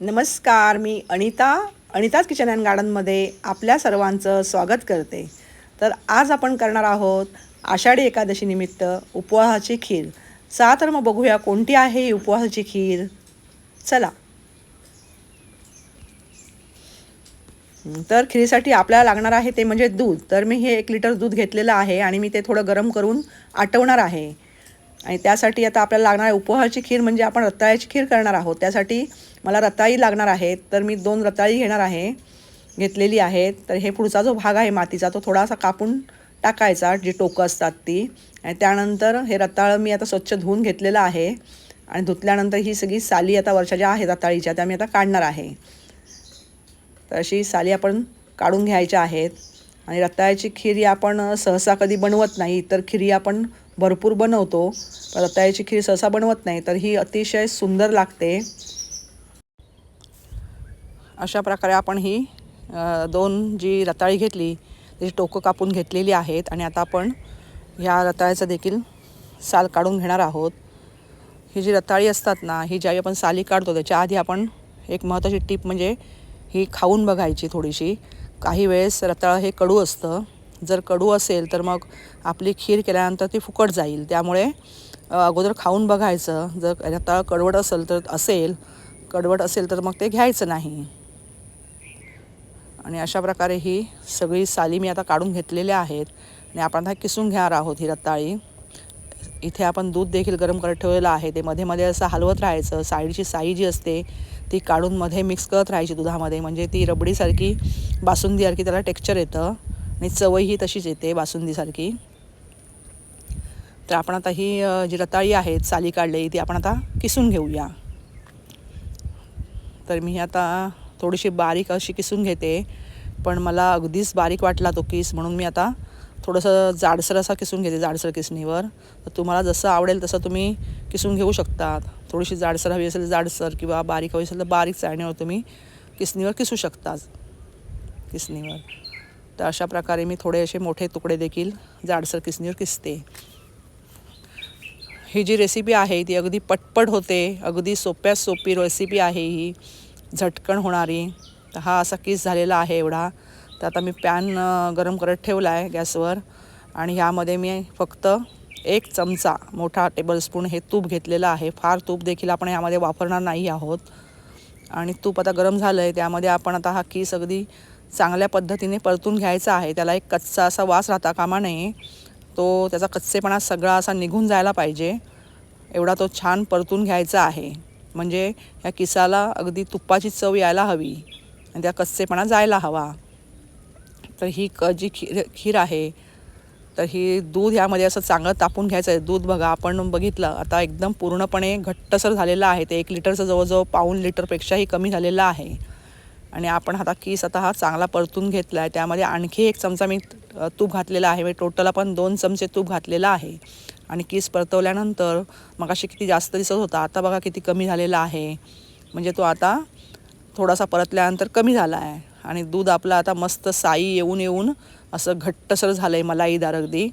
नमस्कार मी Anita Anita's kitchen and गार्डनमध्ये आपल्या सर्वांचं स्वागत करते. तर आज आपण करणार आहोत आषाढी एकादशीनिमित्त उपवासाची खीर. चला तर मग बघूया कोणती आहे ही उपवासाची खीर. चला. तर खिरीसाठी आपल्याला लागणार आहे ते म्हणजे दूध. तर मी हे एक लिटर दूध घेतलेलं आहे आणि मी ते थोडं गरम करून आटवणार आहे. आणि त्यासाठी आता आपल्याला लागणार आहे उपहाराची खीर म्हणजे आपण रताळ्याची खीर करणार आहोत. त्यासाठी मला रताळी लागणार आहेत तर मी दोन रताळी घेणार आहे घेतलेली आहेत. तर हे पुढचा जो भाग आहे मातीचा तो थोडासा कापून टाकायचा जी टोकं असतात ती. आणि त्यानंतर हे रताळं मी आता स्वच्छ धुवून घेतलेलं आहे. आणि धुतल्यानंतर ही सगळी साली आता वर्षा ज्या आहेत रताळीच्या त्या मी आता काढणार आहे. तर अशी साली आपण काढून घ्यायच्या आहेत. आणि रताळ्याची खीर ही आपण सहसा कधी बनवत नाही तर खिरी आपण भरपूर बनवतो. रताळ्याची खीर सहसा बनवत नाही तर ही अतिशय सुंदर लागते. अशा प्रकारे आपण ही दोन जी रताळी घेतली त्याची टोकं कापून घेतलेली आहेत. आणि आता आपण ह्या रताळ्याचं देखील साल काढून घेणार आहोत. ही जी रताळी असतात ना ही ज्यावेळी आपण साली काढतो त्याच्या आधी आपण एक महत्त्वाची टीप म्हणजे ही खाऊन बघायची थोडीशी. काही वेळेस रताळं हे कडू असतं. जर कडू असेल तर मग आपली खीर केल्यानंतर ती फुकट जाईल. त्यामुळे अगोदर खाऊन बघायचं. जर रताळ कडवट असेल तर असेल कडवट असेल तर मग ते घ्यायचं नाही. आणि अशा प्रकारे ही सगळी साली मी आता काढून घेतलेल्या आहेत. आणि आपण आता किसून घेणार आहोत ही रताळी. इथे आपण दूध देखील गरम करत ठेवलेलं आहे. ते मध्ये मध्ये असं हलवत राहायचं. साईडची साई जी असते ती काढून मध्ये मिक्स करत राहायची दुधामध्ये. म्हणजे ती रबडीसारखी बासुंदीसारखी त्याला टेक्स्चर येतं. आणि चवही तशीच येते बासुंदीसारखी. तर आपण आता ही जी रताळी आहेत साली काढलेली ती आपण आता किसून घेऊया. तर मी आता थोडीशी बारीक अशी किसून घेते पण मला अगदीच बारीक वाटला तो किस म्हणून मी आता थोडंसं जाडसर असा किसून घेते जाडसर किसणीवर. तर तुम्हाला जसं आवडेल तसं तुम्ही किसून घेऊ शकता थोडीशी जाडसर हवी असेल तर जाडसर किंवा बारीक हवी असेल तर बारीक चाळणीवर तुम्ही किसणीवर किसू शकता किसणीवर. तर अशा प्रकारे मी थोडे असे मोठे तुकडे देखील जाडसर किसणीवर किसते. ही जी रेसिपी आहे ती अगदी पटपट होते अगदी सोप्या सोपी रेसिपी आहे ही. झटकन होणारी. तर हा असा किस झालेला आहे एवढा. तर आता मी पॅन गरम करत ठेवला आहे गॅसवर. आणि ह्यामध्ये मी फक्त एक चमचा मोठा टेबलस्पून हे तूप घेतलेलं आहे. फार तूप देखील आपण ह्यामध्ये वापरणार नाही आहोत. आणि तूप आता गरम झालं आहे त्यामध्ये आपण आता हा किस अगदी चांगल्या पद्धतीने परतून घ्यायचा आहे. त्याला एक कच्चा असा वास राहता कामा नये. तो त्याचा कच्चेपणा सगळा असा निघून जायला पाहिजे. एवढा तो छान परतून घ्यायचा आहे. म्हणजे ह्या किसाला अगदी तुपाची चव यायला हवी आणि त्या कच्चेपणा जायला हवा. तर ही क जी खीर खीर आहे तर ही दूध ह्यामध्ये असं चांगलं तापून घ्यायचं आहे. दूध बघा आपण बघितलं आता एकदम पूर्णपणे घट्टसर झालेलं आहे. ते एक लिटरचं जवळजवळ पाऊण लिटरपेक्षाही कमी झालेलं आहे. आणि आपण आता किस आता हा चांगला परतून घेतला आहे त्यामध्ये आणखी एक चमचा मी तूप घातलेला आहे. म्हणजे टोटल आपण दोन चमचे तूप घातलेला आहे. आणि किस परतवल्यानंतर मग अशी किती जास्त दिसत होता. आता बघा किती कमी झालेला आहे. म्हणजे तो आता थोडासा परतल्यानंतर कमी झाला आहे आणि दूध आपलं आता मस्त साई येऊन येऊन असं घट्टसर झालं आहे मलाईदार अगदी.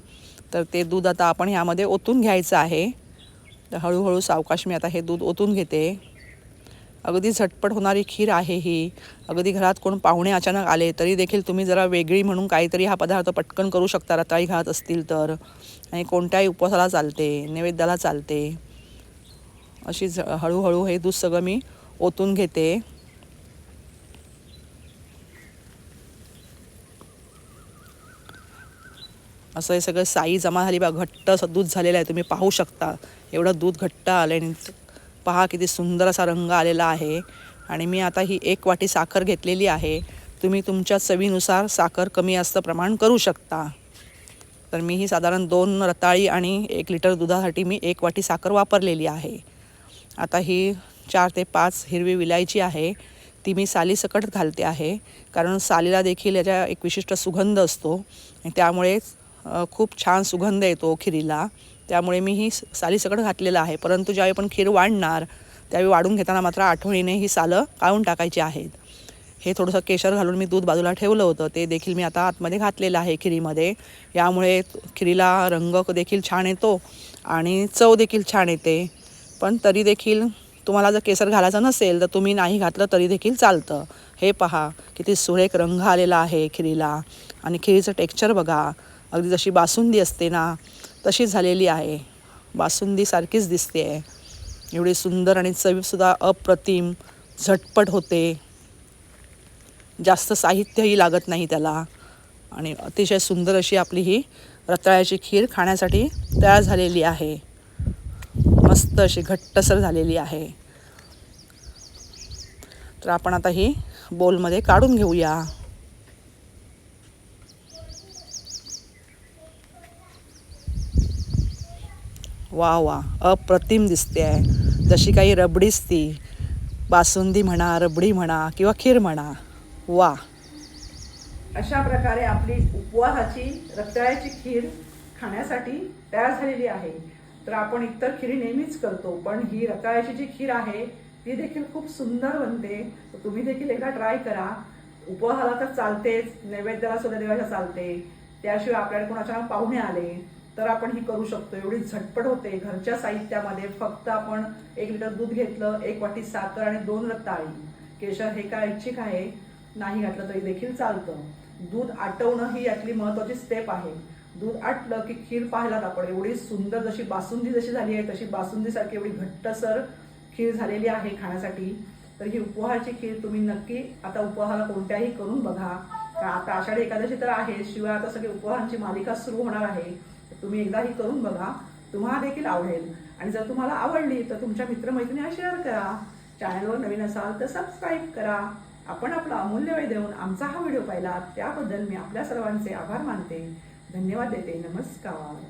तर ते दूध आता आपण ह्यामध्ये ओतून घ्यायचं आहे. तर हळूहळू सावकाश मी आता हे दूध ओतून घेते. अगदी झटपट होणारी खीर आहे ही. अगदी घरात कोण पाहुणे अचानक आले तरी देखील तुम्ही जरा वेगळी म्हणून काहीतरी हा पदार्थ पटकन करू शकता रताळी घालत असतील तर. आणि कोणत्याही उपवासाला चालते नैवेद्याला चालते. अशी झ हळूहळू हे दूध सगळं मी ओतून घेते. असं हे सगळं साई जमा झाली बा घट्ट असं दूध झालेलं आहे तुम्ही पाहू शकता. एवढं दूध घट्ट आलं आणि पहा किती सुंदर असा रंग आलेला आहे. आणि मी आता ही एक वाटी साखर घेतलेली आहे. तुम्ही तुमच्या चवीनुसार साखर कमी जास्त प्रमाण करू शकता. तर मी ही साधारण दोन रताळी आणि एक लिटर दुधासाठी मी एक वाटी साखर वापरलेली आहे. आता ही चार ते पाच हिरवी विलायची आहे. ती मी सालीसकट घालते आहे. कारण सालीला देखील याच्या एक विशिष्ट सुगंध असतो. त्यामुळे खूप छान सुगंध येतो खिरीला. त्यामुळे मी ही सालीसकट घातलेलं आहे. परंतु ज्यावेळी आपण खीर वाढणार त्यावेळी वाढून घेताना मात्र आठवणीने ही सालं काढून टाकायची आहेत. हे थोडंसं केशर घालून मी दूध बाजूला ठेवलं होतं. ते देखील मी आता आतमध्ये घातलेलं आहे खिरीमध्ये. यामुळे खिरीला रंग देखील छान येतो आणि चव देखील छान येते. पण तरी देखील तुम्हाला जर केसर घालायचं नसेल तर तुम्ही नाही घातलं तरी देखील चालतं. हे पहा किती सुरेख रंग आलेला आहे खिरीला. आणि खिरीचं टेक्स्चर बघा. अगदी जशी बासुंदी असते ना तशी झालेली आहे. बासुंदीसारखीच दिसते आहे. एवढी सुंदर आणि चवीसुद्धा अप्रतिम झटपट होते. जास्त साहित्यही लागत नाही त्याला. आणि अतिशय सुंदर अशी आपली ही रताळ्याची खीर खाण्यासाठी तयार झालेली आहे. मस्त अशी घट्टसर झालेली आहे. तर आपण आता ही बोलमध्ये काढून घेऊया. वा वा. अप्रतिम दिसते आहे. जशी काही रबडीच ती बासुंदी म्हणा रबडी म्हणा किंवा खीर म्हणा. वा. अशा प्रकारे आपली उपवासाची रताळ्याची खीर खाण्यासाठी तयार झालेली आहे. तर आपण इतर खिरी नेहमीच करतो पण ही रताळ्याची जी खीर आहे ती देखील खूप सुंदर बनते. तर तुम्ही देखील एकदा ट्राय करा. उपवासाला तर चालतेच नैवेद्याला सुद्धा देवाच्या चालते. त्याशिवाय आपल्याकडे कोणाच्या पाहुणे आले तर आपण ही करू शकतो. एवढी झटपट होते. घरच्या साहित्यामध्ये फक्त आपण एक लिटर दूध घेतलं एक वाटी साखर आणि दोन रताळी केशर हे काय ऐच्छिक आहे? नाही घातलं तरी देखील चालतं. दूध आटवणं ही यातली महत्वाची स्टेप आहे. दूध आटलं की खीर पाहिलात आपण. एवढी सुंदर जशी बासुंदी जशी झाली आहे तशी बासुंदीसारखी एवढी घट्टसर खीर झालेली आहे खाण्यासाठी. तर ही उपहाराची खीर तुम्ही नक्की आता उपहाराला कोणत्याही करून बघा. का आता आषाढी एकादशी तर आहे. शिवाय आता सगळी उपहारांची मालिका सुरू होणार आहे. तुम्ही एकदा ही करून बघा तुम्हाला देखील आवडेल. आणि जर तुम्हाला आवडली तर तुमच्या मित्रमैत्रिणीला शेअर करा. चॅनलवर नवीन असाल तर सबस्क्राईब करा. आपण आपला अमूल्य वेळ देऊन आमचा हा व्हिडिओ पाहिला त्याबद्दल मी आपल्या सर्वांचे आभार मानते. धन्यवाद देते. नमस्कार.